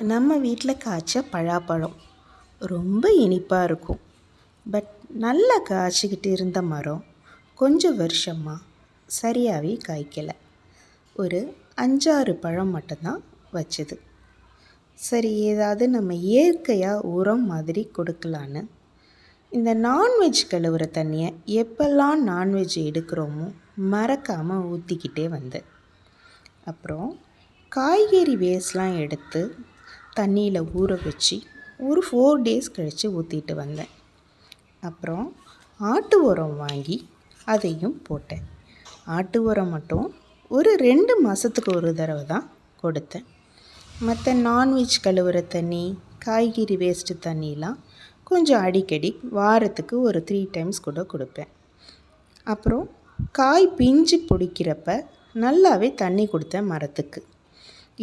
நம்ம வீட்டில் காய்ச்ச பழாப்பழம். ரொம்ப இனிப்பாக இருக்கும். பட் நல்லா காய்ச்சிக்கிட்டு இருந்த மரம் கொஞ்சம் வருஷமாக சரியாகவே காய்க்கலை. ஒரு அஞ்சாறு பழம் மட்டும்தான் வச்சுது. சரி ஏதாவது நம்ம இயற்கையாக உரம் மாதிரி கொடுக்கலான்னு. இந்த நான்வெஜ் கழுவுற தண்ணியை எப்பெல்லாம் நான்வெஜ் எடுக்கிறோமோ மறக்காமல் ஊற்றிக்கிட்டே வந்தேன். அப்புறம் காய்கறி வேஸ்ட்லாம் எடுத்து தண்ணியில் ஊற வச்சு ஒரு ஃபோர் டேஸ் கழித்து ஊற்றிட்டு வந்தேன். அப்புறம் ஆட்டு உரம் வாங்கி அதையும் போட்டேன். ஆட்டு உரம் மட்டும் ஒரு ரெண்டு மாதத்துக்கு ஒரு தடவை தான் கொடுத்தேன். மற்ற நான்வெஜ் கழுவுற தண்ணி காய்கறி வேஸ்ட்டு தண்ணிலாம் கொஞ்சம் அடிக்கடி வாரத்துக்கு ஒரு த்ரீ டைம்ஸ் கூட கொடுப்பேன். அப்புறம் காய் பிஞ்சு பிடிக்கிறப்ப நல்லாவே தண்ணி கொடுத்தேன் மரத்துக்கு.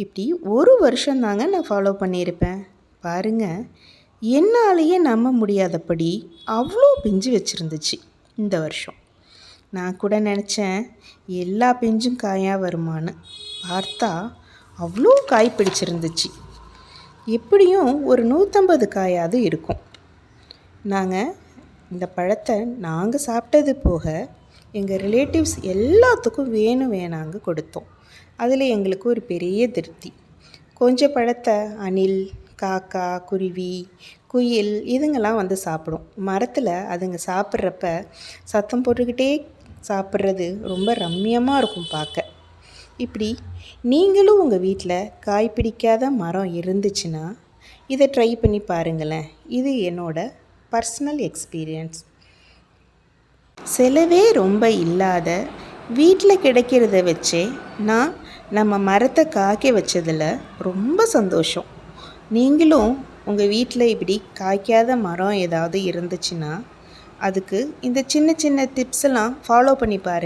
இப்படி ஒரு வருஷம் தாங்க நான் ஃபாலோ பண்ணியிருப்பேன். பாருங்கள் என்னாலேயே நம்ப முடியாதபடி அவ்வளோ பிஞ்சு வச்சுருந்துச்சு இந்த வருஷம். நான் கூட நினச்சேன் எல்லா பிஞ்சும் காயாக வருமான்னு. பார்த்தா அவ்வளோ காய் பிடிச்சிருந்துச்சு. எப்படியும் ஒரு நூற்றம்பது காயாவது இருக்கும். நாங்கள் இந்த பழத்தை நாங்கள் சாப்பிட்டது போக எங்கள் ரிலேட்டிவ்ஸ் எல்லாத்துக்கும் வேணும் வேணாங்க கொடுத்தோம். அதில் எங்களுக்கு ஒரு பெரிய திருப்தி. கொஞ்சம் பழத்தை அணில் காக்கா குருவி குயில் இதுங்கெல்லாம் வந்து சாப்பிடும். மரத்தில் அதுங்க சாப்பிட்றப்ப சத்தம் போட்டுக்கிட்டே சாப்பிட்றது ரொம்ப ரம்மியமாக இருக்கும் பார்க்க. இப்படி நீங்களும் உங்கள் வீட்டில் காய் பிடிக்காத மரம் இருந்துச்சுன்னா இதை ட்ரை பண்ணி பாருங்களேன். இது என்னோட பர்சனல் எக்ஸ்பீரியன்ஸ் செலவே ரொம்ப இல்லாத வீட்டில் கிடைக்கிறத வச்சே நான் நம்ம மரத்தை காய்க்க வச்சதில் ரொம்ப சந்தோஷம். நீங்களும் உங்கள் வீட்டில் இப்படி காய்க்காத மரம் ஏதாவது இருந்துச்சுன்னா அதுக்கு இந்த சின்ன சின்ன டிப்ஸ் எல்லாம் ஃபாலோ பண்ணி பாருங்கள்